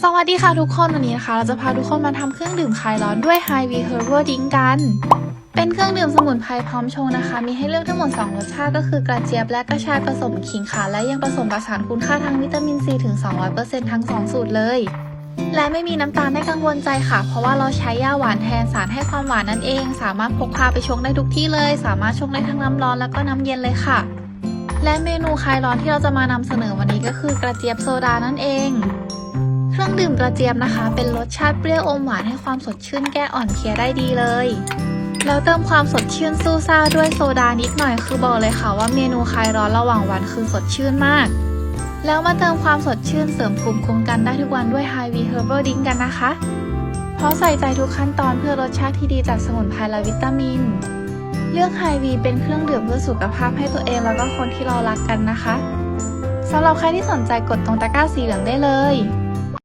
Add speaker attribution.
Speaker 1: สวัสดีค่ะทุกคนวันนี้นะคะ เราจะพาทุกคนมาทำเครื่องดื่มคลายร้อนด้วย High V Herbal Drink กัน เป็นเครื่องดื่มสมุนไพรพร้อมชงนะคะ มีให้เลือกทั้งหมด 2 รสชาติก็คือกระเจี๊ยบและกระชายผสมขิงค่ะ และยังผสมประสานคุณค่าทางวิตามินซีถึง 200%ทั้ง 2 สูตรเลย และไม่มีน้ำตาลให้กังวลใจค่ะ เพราะว่าเราใช้ยาหวานแทนสารให้ความหวานนั่นเอง สามารถพกพาไปชงได้ทุกที่เลย สามารถชงได้ทั้งน้ำร้อนแล้วก็น้ำเย็นเลยค่ะ และเมนูคลายร้อนที่เราจะมานำเสนอวันนี้ก็คือกระเจี๊ยบโซดานั่นเอง เครื่องดื่มกระเจี๊ยบนะคะ เป็นรสชาติเปรี้ยวอมหวานให้ความสดชื่นแก้อ่อนเพลียได้ดีเลย แล้วเติมความสดชื่นสู้ซ่าด้วยโซดานิดหน่อยคือบอกเลยค่ะว่าเมนูคลายร้อนระหว่างวันคือสดชื่นมาก แล้วมาเติมความสดชื่นเสริมภูมิคุ้มกันได้ทุกวันด้วย High V Herbal Drink กันนะคะ เพราะใส่ใจทุกขั้นตอนเพื่อรสชาติที่ดีจากสมุนไพรและวิตามิน เลือก High V เป็นเครื่องดื่มเพื่อสุขภาพให้ตัวเองแล้วก็คนที่เรารักกันนะคะสำหรับใครที่สนใจกดตรงตะกร้าสีเหลืองได้เลย